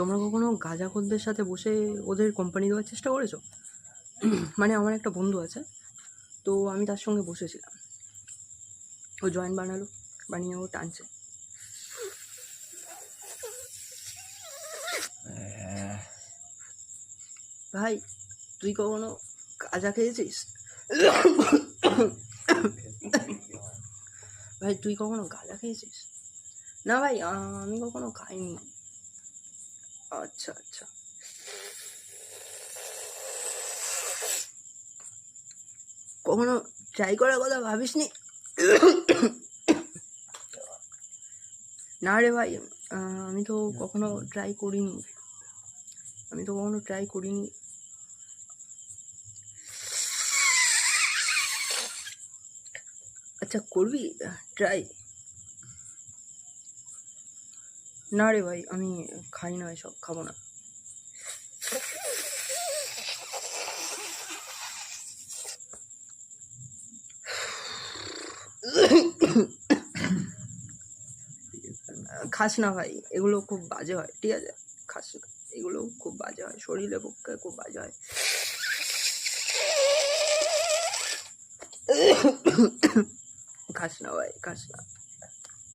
তোমরা কখনো গাঁজাখোরদের সাথে বসে ওদের কোম্পানি দেওয়ার চেষ্টা করেছ? মানে আমার একটা বন্ধু আছে, তো আমি তার সঙ্গে বসেছিলাম। ও জয়েন্ট বানালো, বানিয়ে ও টানছে। ভাই, তুই কখনো গাঁজা খেয়েছিস? ভাই, তুই কখনো গাঁজা খেয়েছিস? না ভাই আমি কখনো খাইনি। আচ্ছা আচ্ছা। কখনো ট্রাই করার কথা ভাবিসনি? না রে ভাই আমি তো কখনো ট্রাই করিনি। আমি তো কখনো ট্রাই করিনি। আচ্ছা করবি? ট্রাই না রে ভাই, আমি খাই না এসব, খাব না। খাস না ভাই, এগুলো খুব বাজে হয়, ঠিক আছে? খাস না, এগুলো খুব বাজে হয় শরীরের পক্ষে খুব বাজে হয়। খাস না ভাই, খাস না।